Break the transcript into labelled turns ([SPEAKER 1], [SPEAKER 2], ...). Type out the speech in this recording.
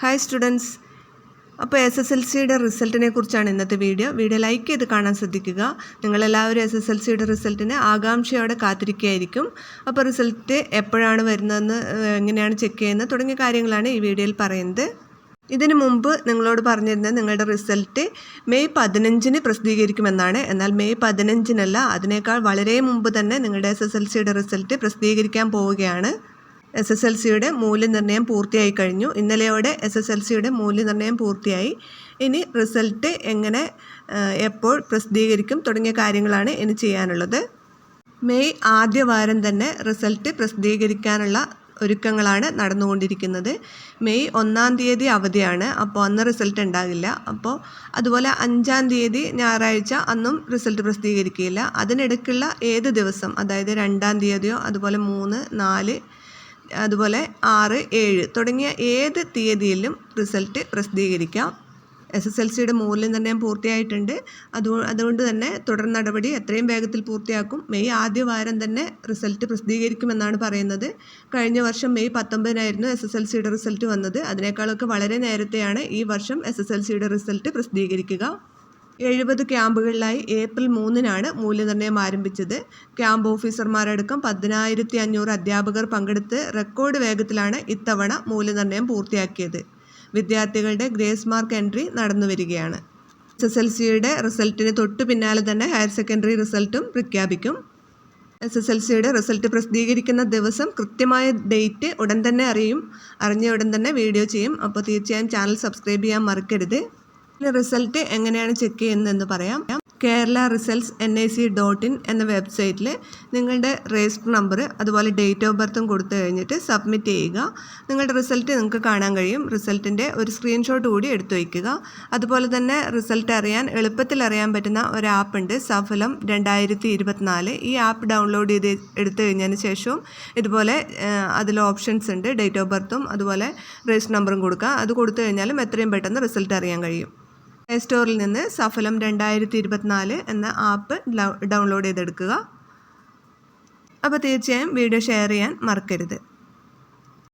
[SPEAKER 1] Hi students അപ്പോൾ S S L സിയുടെ റിസൾട്ടിനെ കുറിച്ചാണ് ഇന്നത്തെ വീഡിയോ വീഡിയോ ലൈക്ക് ചെയ്ത് കാണാൻ ശ്രദ്ധിക്കുക. നിങ്ങളെല്ലാവരും എസ് എസ് എൽ സിയുടെ റിസൾട്ടിന് ആകാംക്ഷയോടെ കാത്തിരിക്കുകയായിരിക്കും. അപ്പോൾ റിസൾട്ട് എപ്പോഴാണ് വരുന്നതെന്ന് എങ്ങനെയാണ് ചെക്ക് ചെയ്യുന്നത് തുടങ്ങിയ കാര്യങ്ങളാണ് ഈ വീഡിയോയിൽ പറയുന്നത്. ഇതിനു മുമ്പ് നിങ്ങളോട് പറഞ്ഞിരുന്നത് നിങ്ങളുടെ റിസൾട്ട് മെയ് പതിനഞ്ചിന് പ്രസിദ്ധീകരിക്കുമെന്നാണ്. എന്നാൽ മെയ് പതിനഞ്ചിനല്ല അതിനേക്കാൾ വളരെ മുമ്പ് തന്നെ നിങ്ങളുടെ എസ് എസ് എൽ സിയുടെ റിസൾട്ട് പ്രസിദ്ധീകരിക്കാൻ പോവുകയാണ്. എസ് എസ് എൽ സിയുടെ മൂല്യനിർണയം പൂർത്തിയായി കഴിഞ്ഞു. ഇന്നലെയോടെ എസ് എസ് എൽ സിയുടെ മൂല്യനിർണയം പൂർത്തിയായി. ഇനി റിസൾട്ട് എങ്ങനെ എപ്പോൾ പ്രസിദ്ധീകരിക്കും തുടങ്ങിയ കാര്യങ്ങളാണ് ഇനി ചെയ്യാനുള്ളത്. മെയ് ആദ്യ വാരം തന്നെ റിസൾട്ട് പ്രസിദ്ധീകരിക്കാനുള്ള ഒരുക്കങ്ങളാണ് നടന്നുകൊണ്ടിരിക്കുന്നത്. മെയ് ഒന്നാം തീയതി അവധിയാണ്. അപ്പോൾ അന്ന് റിസൾട്ട് ഉണ്ടാകില്ല. അപ്പോൾ അതുപോലെ അഞ്ചാം തീയതി ഞായറാഴ്ച അന്നും റിസൾട്ട് പ്രസിദ്ധീകരിക്കുകയില്ല. അതിനിടയ്ക്കുള്ള ഏത് ദിവസം അതായത് രണ്ടാം തീയതിയോ അതുപോലെ മൂന്ന് നാല് അതുപോലെ ആറ് ഏഴ് തുടങ്ങിയ ഏത് തീയതിയിലും റിസൾട്ട് പ്രസിദ്ധീകരിക്കാം. എസ് എസ് എൽ സിയുടെ മൂല്യനിർണയം പൂർത്തിയായിട്ടുണ്ട്. അതു അതുകൊണ്ട് തന്നെ തുടർ നടപടി എത്രയും വേഗത്തിൽ പൂർത്തിയാക്കും. മെയ് ആദ്യ വാരം തന്നെ റിസൾട്ട് പ്രസിദ്ധീകരിക്കുമെന്നാണ് പറയുന്നത്. കഴിഞ്ഞ വർഷം മെയ് പത്തൊമ്പതിനായിരുന്നു എസ് എസ് എൽ സിയുടെ റിസൾട്ട് വന്നത്. അതിനേക്കാളൊക്കെ വളരെ നേരത്തെയാണ് ഈ വർഷം എസ് എസ് എൽ സിയുടെ റിസൾട്ട് പ്രസിദ്ധീകരിക്കുക. എഴുപത് ക്യാമ്പുകളിലായി ഏപ്രിൽ മൂന്നിനാണ് മൂല്യനിർണയം ആരംഭിച്ചത്. ക്യാമ്പ് ഓഫീസർമാരടക്കം പതിനായിരത്തി അഞ്ഞൂറ് അധ്യാപകർ പങ്കെടുത്ത് റെക്കോർഡ് വേഗത്തിലാണ് ഇത്തവണ മൂല്യനിർണയം പൂർത്തിയാക്കിയത്. വിദ്യാർത്ഥികളുടെ ഗ്രേസ് മാർക്ക് എൻട്രി നടന്നു വരികയാണ് എസ് എസ് എൽ സിയുടെ റിസൾട്ടിന് തൊട്ടു പിന്നാലെ തന്നെ ഹയർ സെക്കൻഡറി റിസൾട്ടും പ്രഖ്യാപിക്കും. എസ് എസ് എൽ സിയുടെ റിസൾട്ട് പ്രസിദ്ധീകരിക്കുന്ന ദിവസം കൃത്യമായ ഡേറ്റ് ഉടൻ തന്നെ അറിയും. അറിഞ്ഞ ഉടൻ തന്നെ വീഡിയോ ചെയ്യും. അപ്പോൾ തീർച്ചയായും ചാനൽ സബ്സ്ക്രൈബ് ചെയ്യാൻ മറക്കരുത്. റിസൾട്ട് എങ്ങനെയാണ് ചെക്ക് ചെയ്യുന്നതെന്ന് പറയാം. Kerala results N I C dot in എന്ന വെബ്സൈറ്റിൽ നിങ്ങളുടെ രജിസ്റ്റർ നമ്പർ അതുപോലെ ഡേറ്റ് ഓഫ് ബർത്തും കൊടുത്തു കഴിഞ്ഞിട്ട് സബ്മിറ്റ് ചെയ്യുക. നിങ്ങളുടെ റിസൾട്ട് നിങ്ങൾക്ക് കാണാൻ കഴിയും. റിസൾട്ടിന്റെ ഒരു സ്ക്രീൻഷോട്ട് കൂടി എടുത്തു വയ്ക്കുക. അതുപോലെ തന്നെ റിസൾട്ട് അറിയാൻ എളുപ്പത്തിൽ അറിയാൻ പറ്റുന്ന ഒരു ആപ്പ് ഉണ്ട് സഫലം രണ്ടായിരത്തി ഇരുപത്തിനാല് ഈ ആപ്പ് ഡൗൺലോഡ് ചെയ്ത് എടുത്തു കഴിഞ്ഞതിന് ശേഷവും ഇതുപോലെ അതിൽ ഓപ്ഷൻസ് ഉണ്ട്. ഡേറ്റ് ഓഫ് ബർത്തും അതുപോലെ രജിസ്റ്റർ നമ്പറും കൊടുക്കുക. അത് കൊടുത്തു കഴിഞ്ഞാലും എത്രയും പെട്ടെന്ന് റിസൾട്ട് അറിയാൻ കഴിയും. പ്ലേ സ്റ്റോറിൽ നിന്ന് സഫലം രണ്ടായിരത്തി ഇരുപത്തിനാല് എന്ന ആപ്പ് ഡൗൺലോഡ് ചെയ്തെടുക്കുക. അപ്പോൾ തീർച്ചയായും വീഡിയോ ഷെയർ ചെയ്യാൻ മറക്കരുത്.